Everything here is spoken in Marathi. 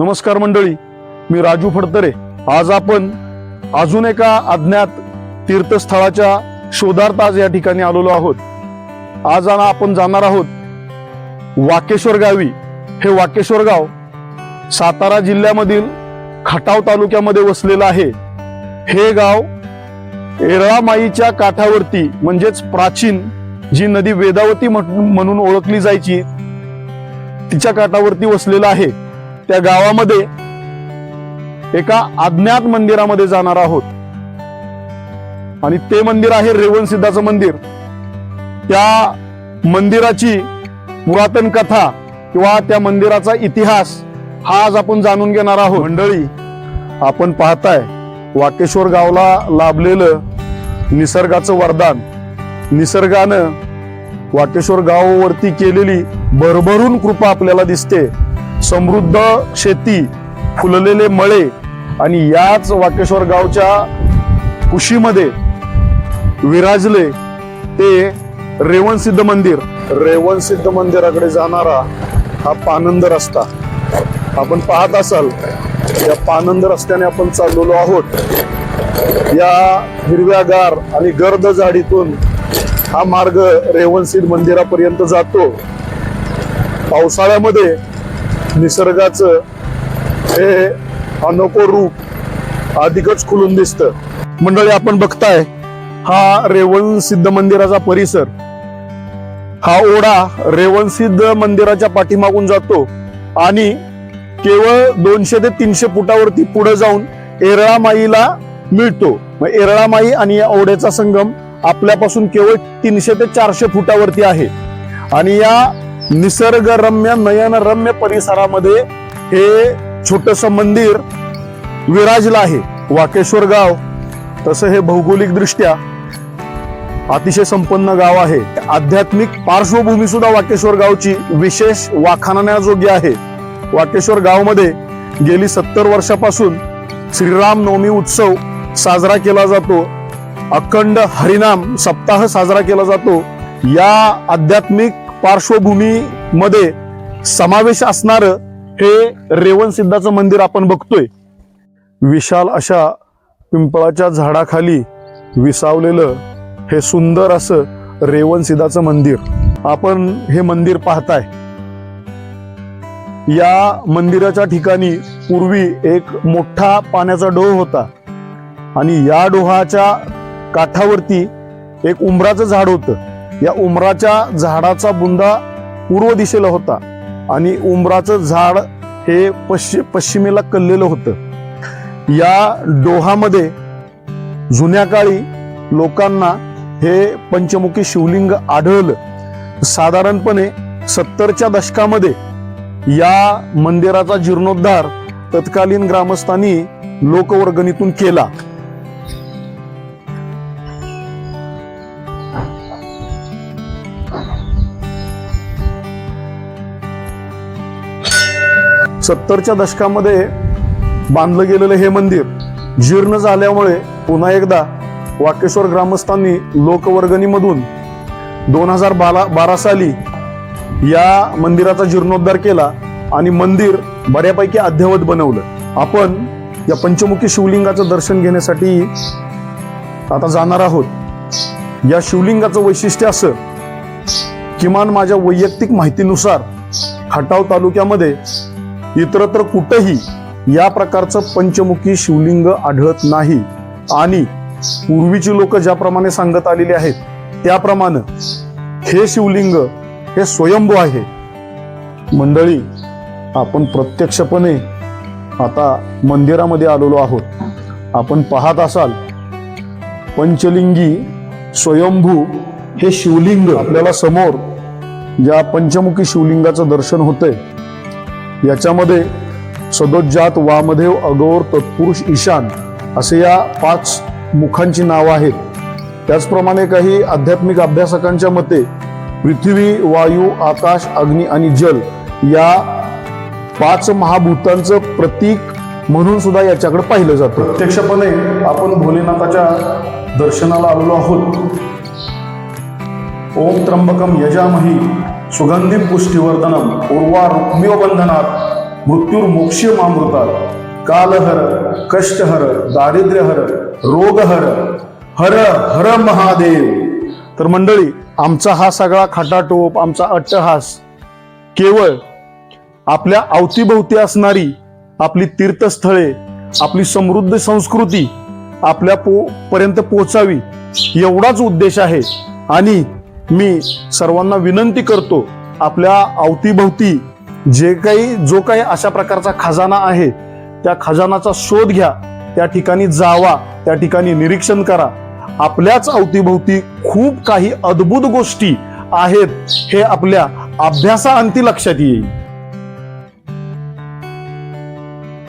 नमस्कार मंडळी मी राजू फडतरे. आज आपण अजून एका अज्ञात तीर्थस्थळाच्या शोधार्थ आज या ठिकाणी आलेलो आहोत. आज आपण जाणार आहोत वाकेश्वर गावी. हे वाकेश्वर गाव सातारा जिल्ह्यामधील खटाव तालुक्यामध्ये वसलेलं आहे. हे गाव एरळामाईच्या काठावरती म्हणजेच प्राचीन जी नदी वेदावती म्हणून ओळखली जायची तिच्या काठावरती वसलेलं आहे. त्या गावामध्ये एका अज्ञात मंदिरामध्ये जाणार आहोत. आणि ते मंदिर आहे रेवण सिद्धाचं मंदिर. त्या मंदिराची पुरातन कथा किंवा त्या मंदिराचा इतिहास हा आज आपण जाणून घेणार आहोत. मंडळी आपण पाहताय वाकेश्वर गावला लाभलेलं निसर्गाचं वरदान. निसर्गानं वाकेश्वर गावावरती केलेली भरभरून कृपा आपल्याला दिसते. समृद्ध शेती फुललेले मळे आणि याच वाकेश्वर गावच्या कुशीमध्ये विराजले ते रेवणसिद्ध मंदिर. रेवणसिद्ध मंदिराकडे जाणारा हा पानंद रस्ता. आपण पाहत असाल या पानंद रस्त्याने आपण चाललेलो आहोत. या हिरव्यागार आणि गर्द झाडीतून हा मार्ग रेवणसिद्ध मंदिरापर्यंत जातो. पावसाळ्यामध्ये निसर्गाचं हे अनोखो रूप अधिकच खुलून दिसतं. मंडळी आपण बघताय हा रेवण सिद्ध मंदिराचा परिसर. हा ओढा रेवण सिद्ध मंदिराच्या पाठीमागून जातो आणि केवळ दोनशे ते तीनशे फुटावरती पुढे जाऊन एरळामाईला मिळतो. मग एरळामाई आणि या ओढ्याचा संगम आपल्यापासून केवळ तीनशे ते चारशे फुटावरती आहे. आणि या निसर्गरम्य नयनरम्य परिसरामध्ये हे छोटस मंदिर विराजलं आहे. वाकेश्वर गाव. तसं हे भौगोलिक दृष्ट्या अतिशय संपन्न गाव आहे. आध्यात्मिक पार्श्वभूमी सुद्धा वाकेश्वर गावची विशेष वाखाणण्याजोगी आहे. वाकेश्वर गावमध्ये गेली सत्तर वर्षापासून श्रीराम नवमी उत्सव साजरा केला जातो. अखंड हरिनाम सप्ताह साजरा केला जातो. या आध्यात्मिक पार्श्वभूमीमध्ये समावेश असणार हे रेवण सिद्धाचं मंदिर आपण बघतोय. विशाल अशा पिंपळाच्या झाडाखाली विसावलेलं हे सुंदर असं रेवण सिद्धाचं मंदिर. आपण हे मंदिर पाहताय. या मंदिराच्या ठिकाणी पूर्वी एक मोठा पाण्याचा डोह होता. आणि या डोहाच्या काठावरती एक उंबराचं झाड होतं. या उमराच्या झाडाचा बुंदा पूर्व दिशेला होता आणि उमराचं झाड हे पश्चिम पश्चिमेला कललेलं होतं. या डोहामध्ये जुन्या काळी लोकांना हे पंचमुखी शिवलिंग आढळलं. साधारणपणे सत्तरच्या दशकामध्ये या मंदिराचा जीर्णोद्धार तत्कालीन ग्रामस्थांनी लोकवर्गणीतून केला. सत्तरच्या दशकामध्ये बांधलं गेलेलं हे मंदिर जीर्ण झाल्यामुळे पुन्हा एकदा वाकेश्वर ग्रामस्थांनी लोकवर्गणीमधून दोन हजार बारा बारा साली या मंदिराचा जीर्णोद्धार केला आणि मंदिर बऱ्यापैकी अद्ययावत बनवलं. आपण या पंचमुखी शिवलिंगाचं दर्शन घेण्यासाठी आता जाणार आहोत. या शिवलिंगाचं वैशिष्ट्य असं किमान माझ्या वैयक्तिक माहितीनुसार खटाव तालुक्यामध्ये इतरत्र कुठंही या प्रकारचं पंचमुखी शिवलिंग आढळत नाही. आणि पूर्वीची लोक ज्याप्रमाणे सांगत आलेली आहेत त्याप्रमाणे हे शिवलिंग हे स्वयंभू आहे. मंडळी आपण प्रत्यक्षपणे आता मंदिरामध्ये आलेलो आहोत. आपण पाहत असाल पंचलिंगी स्वयंभू हे शिवलिंग आपल्याला समोर ज्या पंचमुखी शिवलिंगाचं दर्शन होतंय याच्यामध्ये सदोज्जात वामदेव अगोर तत्पुरुष ईशान असे या पाच मुखांची नावं आहेत. त्याचप्रमाणे काही आध्यात्मिक अभ्यासकांच्या मते पृथ्वी वायू आकाश अग्नी आणि जल या पाच महाभूतांचं प्रतीक म्हणून सुद्धा याच्याकडे पाहिलं जातं. प्रत्यक्षपणे आपण भोलेनाथाच्या दर्शनाला आलेलो आहोत. ओम त्र्यंबकम यजामही. सुगंधी पुष्टिवर्धनम उर्वा रुक्मिव बंधनात मृत्युर्मोक्षमामृतात कालहर कष्टहर दारिद्र्यहर रोगहर हर हर महादेव। तर मंडळी आमचा हा सगळा खटाटोप आमचा अट्टहास केवळ आपल्या अवतीभोवती असणारी आपली तीर्थस्थळे आपली समृद्ध संस्कृती आपल्या पो पर्यंत पोचावी एवढाच उद्देश आहे. आणि मी सर्वांना विनंती करतो आपल्या अवतीभोवती जे काही जो काही अशा प्रकारचा खजाना आहे त्या खजानाचा शोध घ्या त्या ठिकाणी जावा त्या ठिकाणी निरीक्षण करा. आपल्याच अवतीभोवती खूप काही अद्भुत गोष्टी आहेत हे आपल्या अभ्यासाअंती लक्षात येईल.